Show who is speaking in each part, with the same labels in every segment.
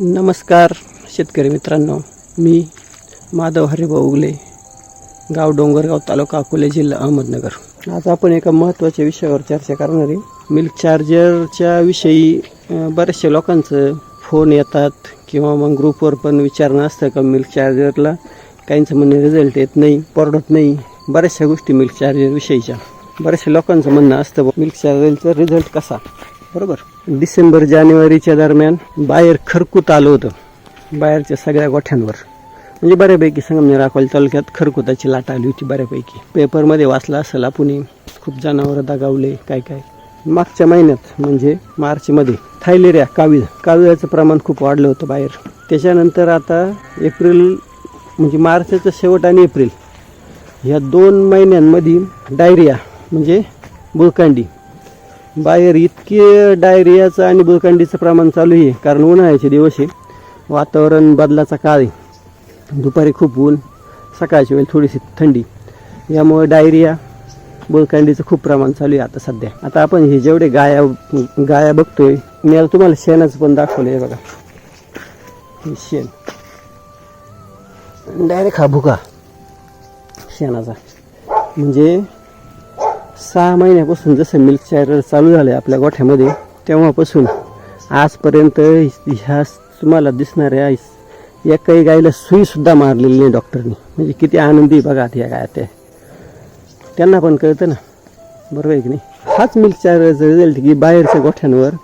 Speaker 1: नमस्कार शेतकरी मित्रांनो. मी माधव हरिभाऊ उगले गाव डोंगरगाव तालुका अकोले जिल्हा अहमदनगर. आज आपण एका महत्त्वाच्या विषयावर चर्चा करणार आहे. मिल्क चार्जरच्या विषयी बऱ्याचशा लोकांचं फोन येतात किंवा मग ग्रुपवर पण विचारणं असतं का मिल्क चार्जरला. काहींचं म्हणणं रिझल्ट येत नाही परवडत नाही. बऱ्याचशा गोष्टी मिल्क चार्जर विषयीच्या. बऱ्याचशा लोकांचं म्हणणं असतं बुवा, मिल्क चार्जरचा रिझल्ट कसा? बरोबर? डिसेंबर जानेवारीच्या दरम्यान बाहेर खरकूत आलं होतं. बाहेरच्या सगळ्या गोठ्यांवर. म्हणजे बऱ्यापैकी संगमनेर अकोला तालुक्यात खरकुताची लाट आली होती बऱ्यापैकी. पेपरमध्ये वाचला असेल आपण खूप जनावरं दगावले काय काय. मागच्या महिन्यात म्हणजे मार्चमध्ये थायलेरिया कावीळ काविळाचं प्रमाण खूप वाढलं होतं बाहेर. त्याच्यानंतर आता एप्रिल म्हणजे मार्चचा शेवट आणि एप्रिल ह्या दोन महिन्यांमध्ये डायरिया म्हणजे बुळकांडी बाहेर इतके डायरियाचं आणि बुलकंडीचं प्रमाण चालू आहे. कारण उन्हाळ्याचे दिवस आहे. वातावरण बदलाचा काळ आहे. दुपारी खूप ऊन सकाळच्या वेळी थोडीशी थंडी. यामुळे डायरिया बुळकांडीचं खूप प्रमाण चालू आहे आता सध्या. आता आपण हे जेवढे गाया गाया बघतोय मी आता तुम्हाला शेणाचं पण दाखवलं आहे बघा. हे शेण. डायरेक्ट हा भुका. शेणाचा. म्हणजे सहा महिन्यापासून जसं मिल्क चार्जर चालू झालं आहे आपल्या गोठ्यामध्ये तेव्हापासून आजपर्यंत ह्या तुम्हाला दिसणाऱ्या एकाही गायीला सुईसुद्धा मारलेली नाही डॉक्टरनी. म्हणजे किती आनंदी बघा या गाया त्या त्यांना पण कळतं ना. बरोबर आहे की नाही? हाच मिल्क चार्जरचा रिझल्ट की बाहेरच्या गोठ्यांवर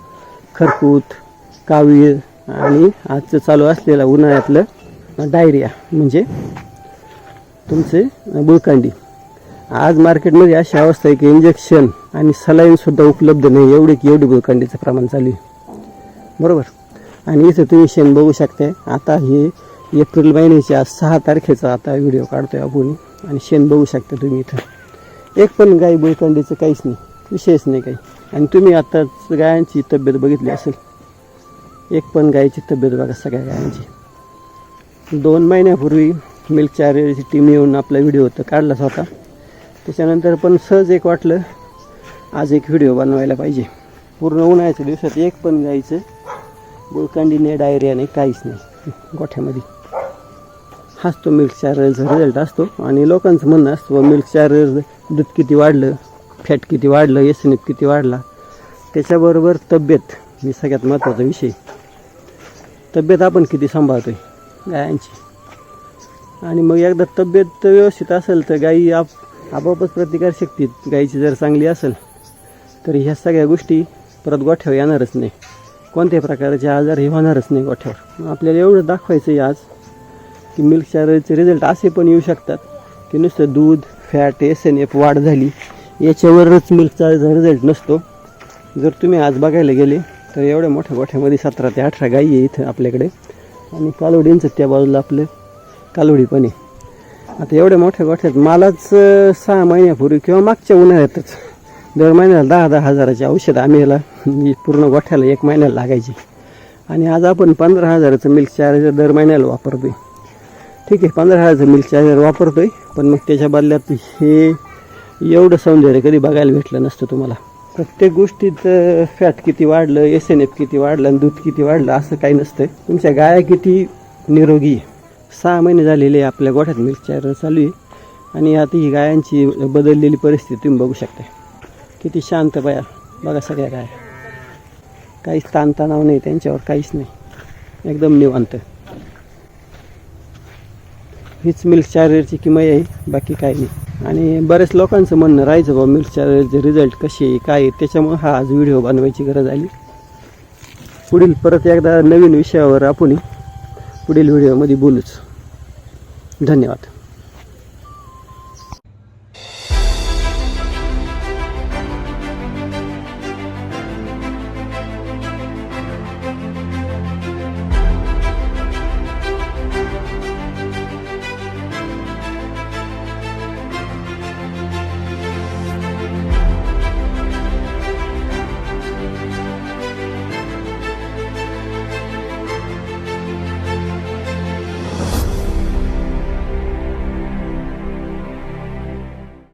Speaker 1: खरकूत कावीळ आणि आजचं चालू असलेलं उन्हाळ्यातलं डायरिया म्हणजे तुमचे बुळकांडी आज मार्केटमध्ये अशी अवस्था आहे की इंजेक्शन आणि सलाईन सुद्धा उपलब्ध नाही. एवढी की एवढी बुळकांडीचं प्रमाण चालू आहे. बरोबर? आणि इथं तुम्ही शेण बघू शकता आता हे एप्रिल महिन्याच्या सहा तारखेचा आता व्हिडिओ काढतोय आपण. आणि शेण बघू शकता तुम्ही इथं. एक पण गाय बुळकांडीचं काहीच नाही. विषयच नाही काही. आणि तुम्ही आताच गायांची तब्येत बघितली असेल. एक पण गायची तब्येत बघा सगळ्या गायांची. दोन महिन्यापूर्वी मिल्क चार्जरची टीम येऊन आपला व्हिडिओ तर काढलाच होता. त्याच्यानंतर पण सहज एक वाटलं आज एक व्हिडिओ बनवायला पाहिजे. पूर्ण उन्हाळ्याच्या दिवसात एक पण गायचं गुळकांडी नाही डायरिया नाही काहीच नाही. गोठ्यामध्ये. हाच तो मिल्क चार्जरचा रिझल्ट असतो. आणि लोकांचं म्हणणं असतं मिल्क चार्जर दूध किती वाढलं फॅट किती वाढलं एस एन एफ किती वाढला. त्याच्याबरोबर तब्येत ही सगळ्यात महत्त्वाचा विषय. तब्येत आपण किती सांभाळतो आहे गायांची. आणि मग एकदा तब्येत व्यवस्थित असेल तर गाई आप आपोआपच प्रतिकारशक्ती गाईची जर चांगली असेल तर ह्या सगळ्या गोष्टी परत गोठ्यावर येणारच नाही. कोणत्याही प्रकारचे आजार हे होणारच नाही गोठ्यावर. आपल्याला एवढं दाखवायचं आहे आज की मिल्क चार्जरचे रिझल्ट असे पण येऊ शकतात की नुसतं दूध फॅट एस एन एफ वाढ झाली याच्यावरच मिल्क चार्जर रिझल्ट नसतो जर तुम्ही आज बघायला गेले तर एवढ्या मोठ्या गोठ्यामध्ये सतरा ते अठरा गाई आहे इथं आपल्याकडे. आणि कालवडींचं त्या बाजूला आपलं कालवडी पण आहे. आता एवढ्या मोठ्या गोठ्यात मलाच सहा महिन्यापूर्वी किंवा मागच्या उन्हाळ्यातच दर महिन्याला दहा दहा हजाराची औषध आम्ही याला पूर्ण गोठ्याला एक महिन्याला लागायची. आणि आज आपण पंधरा हजाराचं मिल्क चार्जर दर महिन्याला वापरतोय. ठीक आहे पंधरा हजाराचं मिल्क चार्जर वापरतोय पण मग त्याच्या बदल्यात हे एवढं सौंदर्य कधी बघायला भेटलं नसतं तुम्हाला. प्रत्येक गोष्टीत फॅट किती वाढलं एस एन एफ किती वाढलं आणि दूध किती वाढलं असं काही नसतं तुमच्या गाया किती निरोगी आहे. सहा महिने झालेले आहे आपल्या गोठ्यात मिल्क चार्जर चालू आहे. आणि आता ही गायांची बदललेली परिस्थिती तुम्ही बघू शकता. किती शांत बाया. बघा सगळ्या गाय. काहीच ताणतणाव नाही त्यांच्यावर काहीच नाही. एकदम निवांत. हीच मिल्क चार्जरची किंमत आहे बाकी काही नाही. आणि बऱ्याच लोकांचं म्हणणं राहायचं बाबा मिल्क चार्जरचे रिझल्ट कसे आहे काय त्याच्यामुळं हा आज व्हिडिओ बनवायची गरज आली. पुढील परत एकदा नवीन विषयावर आपण पुढील व्हिडिओमध्ये बोलूच. धन्यवाद.